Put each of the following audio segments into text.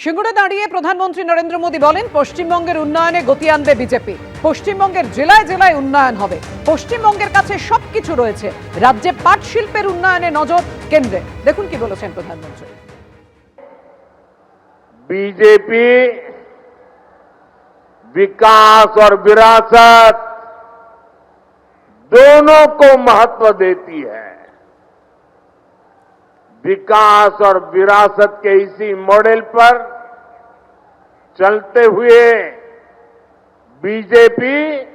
সিঙ্গুরে দাঁড়িয়ে প্রধানমন্ত্রী নরেন্দ্র মোদী বলেন পশ্চিমবঙ্গের উন্নয়নে গতি আনবে বিজেপি পশ্চিমবঙ্গের জেলায় জেলায় উন্নয়ন হবে পশ্চিমবঙ্গের কাছে সবকিছু রয়েছে রাজ্যে পাট শিল্পের উন্নয়নে নজর কেন্দ্রে দেখুন কি বলেছেন প্রধানমন্ত্রী बीजेपी विकास और विरासत दोनों को महत्व देती है विकास और विरासत के इसी मॉडल पर चलते हुए बीजेपी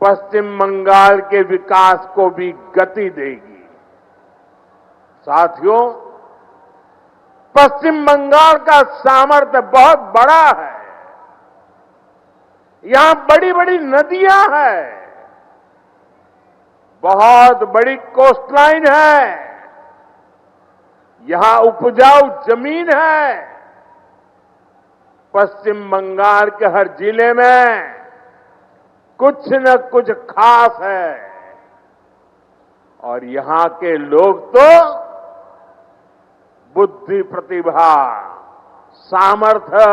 पश्चिम बंगाल के विकास को भी गति देगी। साथियों, पश्चिम बंगाल का सामर्थ्य बहुत बड़ा है। यहाँ बड़ी बड़ी नदियाँ हैं। बहुत बड़ी कोस्टलाइन है। यहाँ उपजाऊ ज़मीन है। पश्चिम बंगाल के हर ज़िले में कुछ न कुछ खास है। और यहाँ के लोग तो बुद्धि प्रतिभा, सामर्थ्य,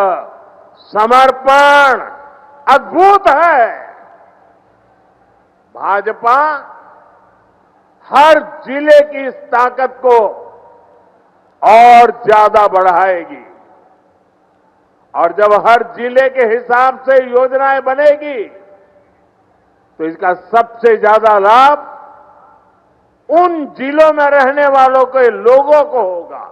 समर्पण अद्भुत है। भाजपा हर ज़िले की इस ताकत को और ज्यादा बढ़ाएगी और जब हर जिले के हिसाब से योजनाएं बनेगी तो इसका सबसे ज्यादा लाभ उन जिलों में रहने वालों के लोगों को होगा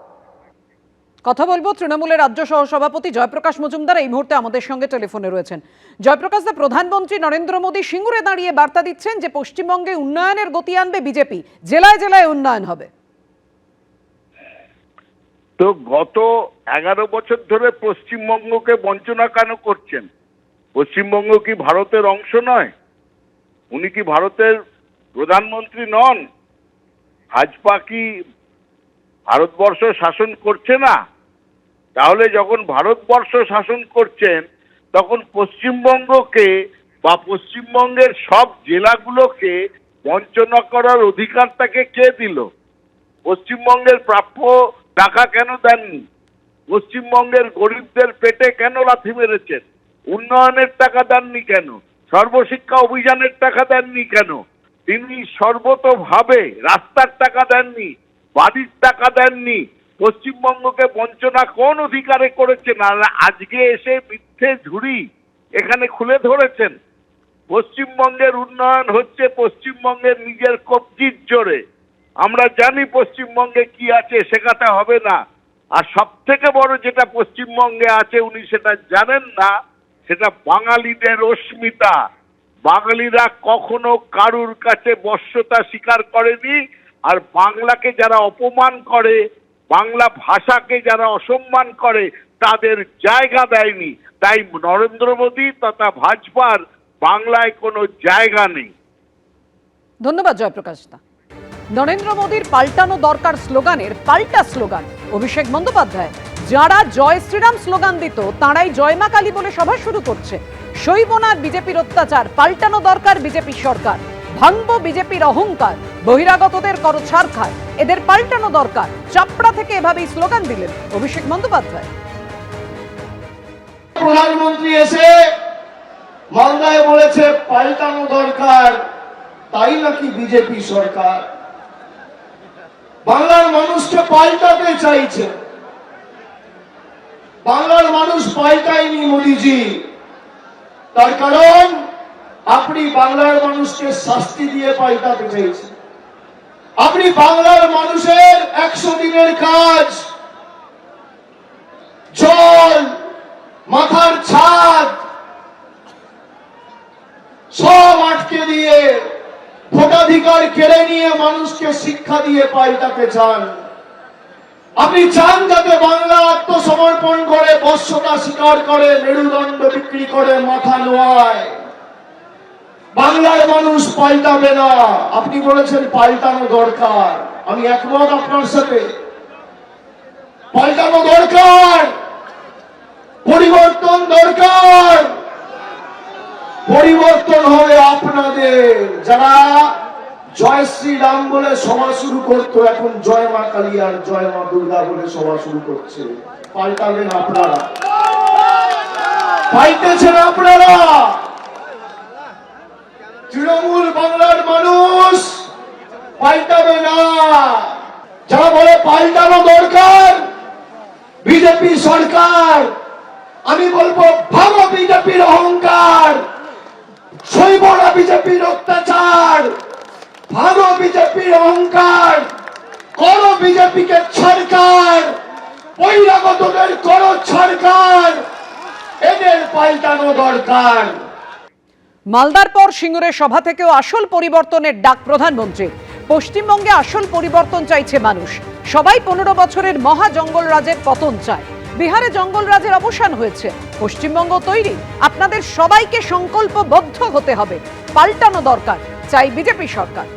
কথা বলবো তৃণমূলের রাজ্য সহসভাপতি জয়প্রকাশ মজুমদার এই মুহূর্তে আমাদের সঙ্গে টেলিফোনে রয়েছেন জয়প্রকাশ দা প্রধানমন্ত্রী নরেন্দ্র মোদী সিঙ্গুরে দাঁড়িয়ে বার্তা দিচ্ছেন যে পশ্চিমবঙ্গে উন্নয়নের গতি আনবে বিজেপি জেলায় জেলায় উন্নয়ন হবে তো গত এগারো বছর ধরে পশ্চিমবঙ্গকে বঞ্চনা কেন করছেন? পশ্চিমবঙ্গ কি ভারতের অংশ নয়? উনি কি ভারতের প্রধানমন্ত্রী নন? ভাজপা কি ভারতবর্ষ শাসন করছে না? তাহলে যখন ভারতবর্ষ শাসন করছেন, তখন পশ্চিমবঙ্গকে বা পশ্চিমবঙ্গের সব জেলাগুলোকে বঞ্চনা করার অধিকারটাকে কে দিল? পশ্চিমবঙ্গের প্রাপ্য টাকা কেন দেননি? পশ্চিমবঙ্গের গরিবদের পেটে কেন লাথি মেরেছেন? উন্নয়নের টাকা দেননি কেন? সর্বশিক্ষা অভিযানের টাকা দেননি কেন? তিনি সর্বতভাবে রাস্তার টাকা দেননি, বাড়ির টাকা দেননি, পশ্চিমবঙ্গকে বঞ্চনা কোন অধিকারে করেছেন? আর আজকে এসে মিথ্যে ঝুড়ি এখানে খুলে ধরেছেন। পশ্চিমবঙ্গের উন্নয়ন হচ্ছে পশ্চিমবঙ্গের নিজের কবজির জোরে। আমরা জানি পশ্চিমবঙ্গে কি আছে শেখাতে হবে না। আর সব থেকে বড় যেটা পশ্চিমবঙ্গে আছে, উনি সেটা জানেন না, সেটা বাঙালিদের অস্মিতা। বাঙালিরা কখনো কারুর কাছে বশ্যতা স্বীকার করেনি, আর বাংলাকে যারা অপমান করে, বাংলা ভাষাকে যারা অসম্মান করে, তাদের জায়গা দেয়নি। তাই নরেন্দ্র মোদী তথা ভাজপার বাংলায় কোনো জায়গা নেই। ধন্যবাদ জয়প্রকাশ দা। নরেন্দ্র মোদীর পাল্টানো দরকার স্লোগানের পাল্টা স্লোগান। অভিষেক বন্দ্যোপাধ্যায়, যারা জয় শ্রীরাম স্লোগান দিত, তাঁরাই জয় মা কালী বলে সভা শুরু করছে। সইব না বিজেপির অত্যাচার, পাল্টানো দরকার বিজেপি সরকার। ভাঙব বিজেপির অহংকার, বহিরাগতদের করো ছাড়খার এদের পাল্টানো দরকার। চাপড়া থেকে এভাবেই স্লোগান দিলেন অভিষেক বন্দ্যোপাধ্যায়। প্রধানমন্ত্রী এসে মালদায় বলেছে, পাল্টানো দরকার, তাই নাকি বিজেপি সরকার? বাংলার মানুষকে পাল্টাতে চাইছে। বাংলার মানুষ পাল্টায়নি মোদিজি। তার কারণ, আপনি বাংলার মানুষকে শাস্তি দিয়ে পাল্টাতে চাইছেন। আপনি বাংলার মানুষের একশো দিনের কাজ, জল মাথার ছাদ সব আটকে দিয়ে ভোটাধিকার কেড়ে নিয়ে মানুষকে শিক্ষা দিয়ে পাল্টাতে চান। আপনি চান যাতে বাংলা আত্মসমর্পণ করে, বর্ষতা স্বীকার করে, মেরুদণ্ড বিক্রি করে, মাথা নোয়ায়। বাংলার মানুষ পাল্টাবে না। আপনি বলেছেন পাল্টানো দরকার। আমি একমত আপনার সাথে। পাল্টানো দরকার। পরিবর্তন দরকার। পরিবর্তন হবে আপনাদের। যারা জয় শ্রীরাম বলে সভা শুরু করতো এখন জয় মা কালী আর জয় মা দুর্গা বলে সভা শুরু করছে। পাল্টাবেন আপনারা। পাল্টেছেন আপনারা। তৃণমূল বাংলার মানুষ, পাল্টাবে না। যারা বলে পাল্টানো দরকার। বিজেপি সরকার, আমি বলব ভালো বিজেপির অহংকার শৈবরা বিজেপির অত্যাচার। ভালো বিজেপির অহংকার, করো বিজেপিকে সরকার, বহিরাগতদের করো সরকার, এদের পাল্টানো দরকার। মালদার পর সিঙ্গুরের সভা থেকেও আসল পরিবর্তনের ডাক প্রধানমন্ত্রী। পশ্চিমবঙ্গে আসল পরিবর্তন চাইছে মানুষ। সবাই পনেরো বছরের মহা জঙ্গল রাজের পতন চায়। বিহারে জঙ্গল রাজের অবসান হয়েছে। পশ্চিমবঙ্গ তৈরি। আপনাদের সবাইকে সংকল্পবদ্ধ হতে হবে। পাল্টানো দরকার। চাই বিজেপি সরকার।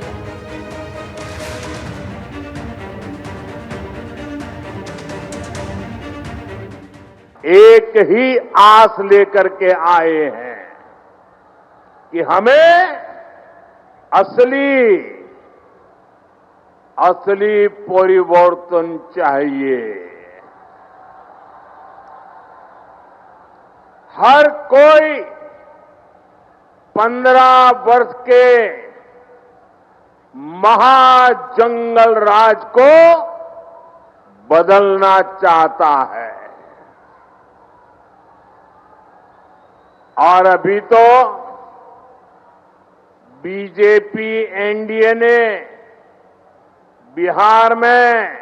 एक ही आस लेकर के आए हैं कि हमें असली असली परिवर्तन चाहिए। हर कोई पंद्रह वर्ष के महाजंगल राज को बदलना चाहता है। और अभी तो बीजेपी एनडीए ने बिहार में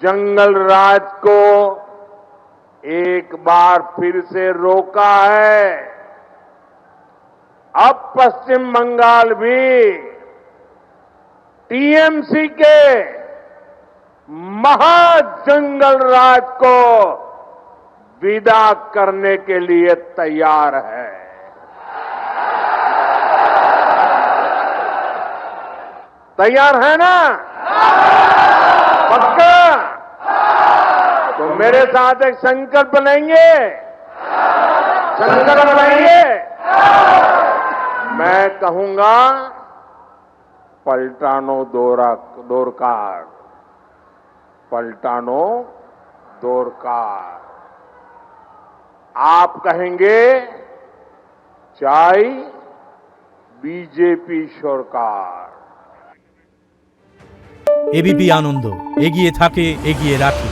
जंगल राज को एक बार फिर से रोका है। अब पश्चिम बंगाल भी टीएमसी के महाजंगल राज को विदा करने के लिए तैयार है। तैयार है ना? पक्का? तो मेरे साथ एक संकल्प लेंगे। संकल्प लेंगे। मैं कहूँगा, पलटानो दोरा, दोरकार। पलटानो दोरकार। आप कहेंगे চাই বিজেপি সরকার এবিপি আনন্দ এগিয়ে থাকে এগিয়ে রাখে